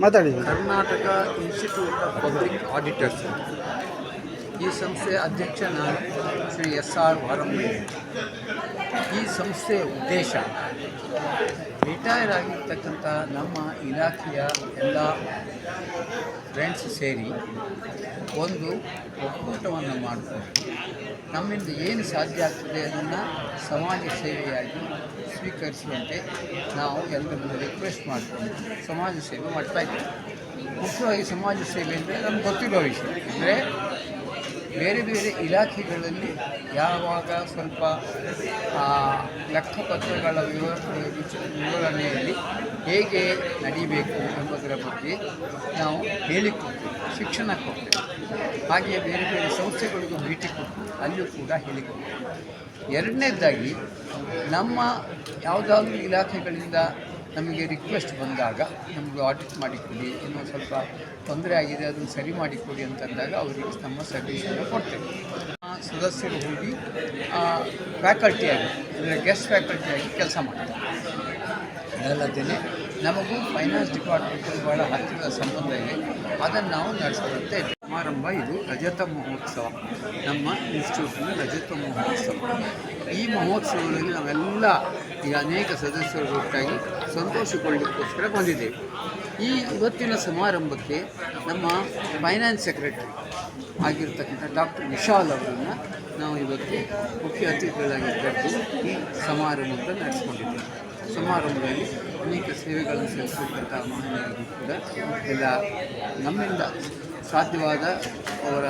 ಮಾತಾಡಿ Karnataka institute of public auditors ಈ ಸಂಸ್ಥೆಯ ಅಧ್ಯಕ್ಷ ನಾನು ಶ್ರೀ ಎಸ್ ಆರ್ ವಾರಮ್ಮಯ್ಯ ಈ ಸಂಸ್ಥೆಯ ಉದ್ದೇಶ ರಿಟೈರ್ ಆಗಿರ್ತಕ್ಕಂಥ ನಮ್ಮ ಇಲಾಖೆಯ ಎಲ್ಲ ಫ್ರೆಂಡ್ಸ್ ಸೇರಿ ಒಂದು ಒಕ್ಕೂಟವನ್ನು ಮಾಡಿಕೊಂಡು ನಮ್ಮಿಂದ ಏನು ಸಾಧ್ಯ ಆಗ್ತದೆ ಅದನ್ನು ಸಮಾಜ ಸೇವೆಯಾಗಿ ಸ್ವೀಕರಿಸುವಂತೆ ನಾವು ಎಲ್ಲರನ್ನು ರಿಕ್ವೆಸ್ಟ್ ಮಾಡಿಕೊಂಡು ಸಮಾಜ ಸೇವೆ ಮಾಡ್ತಾ ಇದ್ದೇವೆ. ಮುಖ್ಯವಾಗಿ ಸಮಾಜ ಸೇವೆ ಅಂದರೆ ನಮ್ಗೆ ಗೊತ್ತಿರೋ ವಿಷಯ. ಅಂದರೆ ಬೇರೆ ಬೇರೆ ಇಲಾಖೆಗಳಲ್ಲಿ ಯಾವಾಗ ಸ್ವಲ್ಪ ಲೆಕ್ಕಪತ್ರಗಳ ವಿವರಣೆಯಲ್ಲಿ ಹೇಗೆ ನಡಿಬೇಕು ಎಂಬುದರ ಬಗ್ಗೆ ನಾವು ಹೇಳಿಕೊಡ್ತೇವೆ, ಶಿಕ್ಷಣ ಕೊಡ್ತೇವೆ. ಹಾಗೆಯೇ ಬೇರೆ ಬೇರೆ ಸಂಸ್ಥೆಗಳಿಗೂ ಭೇಟಿ ಕೊಟ್ಟು ಅಲ್ಲಿಯೂ ಕೂಡ ಹೇಳಿಕೊಡ್ತೇವೆ. ಎರಡನೇದಾಗಿ, ನಮ್ಮ ಯಾವುದಾದ್ರೂ ಇಲಾಖೆಗಳಿಂದ ನಮಗೆ ರಿಕ್ವೆಸ್ಟ್ ಬಂದಾಗ ನಮಗೆ ಆಡಿಟ್ ಮಾಡಿಕೊಡಿ ಇನ್ನೂ ಸ್ವಲ್ಪ ತೊಂದರೆ ಆಗಿದೆ, ಅದನ್ನು ಸರಿ ಮಾಡಿಕೊಡಿ ಅಂತಂದಾಗ ಅವರಿಗೆ ನಮ್ಮ ಸರ್ವಿಸನ್ನು ಕೊಡ್ತೇವೆ. ಸದಸ್ಯರು ಹೋಗಿ ಫ್ಯಾಕಲ್ಟಿಯಾಗಿ ಅಂದರೆ ಗೆಸ್ಟ್ ಫ್ಯಾಕಲ್ಟಿಯಾಗಿ ಕೆಲಸ ಮಾಡ್ತಾರೆ. ಅದಲ್ಲದೆ ನಮಗೂ ಫೈನಾನ್ಸ್ ಡಿಪಾರ್ಟ್ಮೆಂಟ್ ಭಾಳ ಹತ್ತಿರದ ಸಂಬಂಧ ಇದೆ. ಅದನ್ನು ನಾವು ನಡೆಸುವಂತೆ ಸಮಾರಂಭ ಇದು ರಜತ ಮಹೋತ್ಸವ. ನಮ್ಮ ಇನ್ಸ್ಟಿಟ್ಯೂಟ್ನ ರಜತ ಮಹೋತ್ಸವ. ಈ ಮಹೋತ್ಸವದಲ್ಲಿ ನಾವೆಲ್ಲ ಈ ಅನೇಕ ಸದಸ್ಯರು ಒಟ್ಟಾಗಿ ಸಂತೋಷಗೊಳ್ಳಲಿಕ್ಕೋಸ್ಕರ ಬಂದಿದ್ದೇವೆ. ಈ ಇವತ್ತಿನ ಸಮಾರಂಭಕ್ಕೆ ನಮ್ಮ ಫೈನಾನ್ಸ್ ಸೆಕ್ರೆಟರಿ ಆಗಿರ್ತಕ್ಕಂಥ ಡಾಕ್ಟರ್ ವಿಶಾಲ್ ಅವರನ್ನು ನಾವು ಇವತ್ತು ಮುಖ್ಯ ಅತಿಥಿಗಳಾಗಿ ಕರೆದು ಈ ಸಮಾರಂಭವನ್ನು ನಡೆಸ್ಕೊಂಡಿದ್ದೇವೆ. ಸಮಾರಂಭದಲ್ಲಿ ಅನೇಕ ಸೇವೆಗಳನ್ನು ಸಲ್ಲಿಸಿರ್ತಕ್ಕಂಥ ಮಹನೀಯರು ಕೂಡ ಎಲ್ಲ ನಮ್ಮಿಂದ ಸಾಧ್ಯವಾದ ಅವರ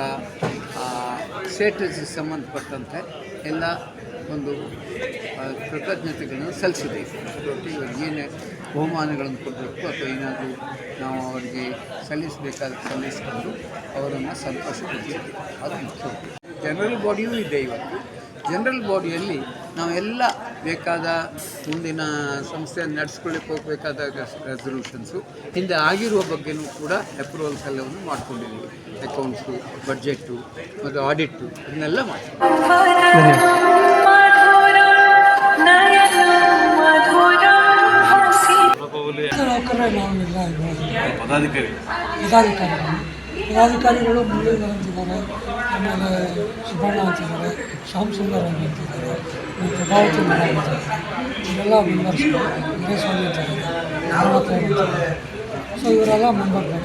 ಸ್ಟೇಟಸ್ಗೆ ಸಂಬಂಧಪಟ್ಟಂತೆ ಎಲ್ಲ ಒಂದು ಕೃತಜ್ಞತೆಗಳನ್ನು ಸಲ್ಲಿಸಿದೆ. ಅದರೊಟ್ಟಿಗೆ ಇವ್ರಿಗೆ ಏನು ಬಹುಮಾನಗಳನ್ನು ಕೊಡಬೇಕು ಅಥವಾ ಏನಾದರೂ ನಾವು ಅವರಿಗೆ ಸಲ್ಲಿಸಬೇಕಾದ ಸಲ್ಲಿಸಿಕೊಂಡು ಅವರನ್ನು ಸಂತೋಷಪಡಿಸಬೇಕು ಅದು ಮುಖ್ಯ. ಜನರಲ್ ಬಾಡಿಯೂ ಇದೆ ಇವತ್ತು. ಜನರಲ್ ಬಾಡಿಯಲ್ಲಿ ನಾವೆಲ್ಲ ಬೇಕಾದ ಮುಂದಿನ ಸಂಸ್ಥೆ ನಡೆಸ್ಕೊಳ್ಳಿಕ್ಕೆ ಹೋಗಬೇಕಾದ ರೆಸಲ್ಯೂಷನ್ಸು ಹಿಂದೆ ಆಗಿರುವ ಬಗ್ಗೆನೂ ಕೂಡ ಅಪ್ರೂವಲ್ಸ್ ಎಲ್ಲವನ್ನು ಮಾಡ್ಕೊಂಡಿದ್ದೀವಿ. ಅಕೌಂಟ್ಸು ಬಡ್ಜೆಟ್ಟು ಮತ್ತು ಆಡಿಟ್ಟು ಇದನ್ನೆಲ್ಲ ಮಾಡ್ತೀವಿ. ಪದಾಧಿಕಾರಿ. ಪದಾಧಿಕಾರಿಗಳು ಮುರಳೀಧರ್ ಅಂತಿದ್ದಾರೆ, ಆಮೇಲೆ ಸುಬ್ಬಣ್ಣ ಅಂತಿದ್ದಾರೆ, ಶ್ಯಾಮ್ ಸುಂದರ್ ಅಂತ ಅಂತಿದ್ದಾರೆ ಪ್ರಭಾವತಿ ಅಂತಿದ್ದಾರೆ. ಇವರೆಲ್ಲ ಮೆಂಬರ್ಸ್ ವೀರಸ್ವಾಮಿ ಅಂತಿದ್ದಾರೆ ಸೊ ಇವರೆಲ್ಲ ಮೆಂಬರ್ಗಳು.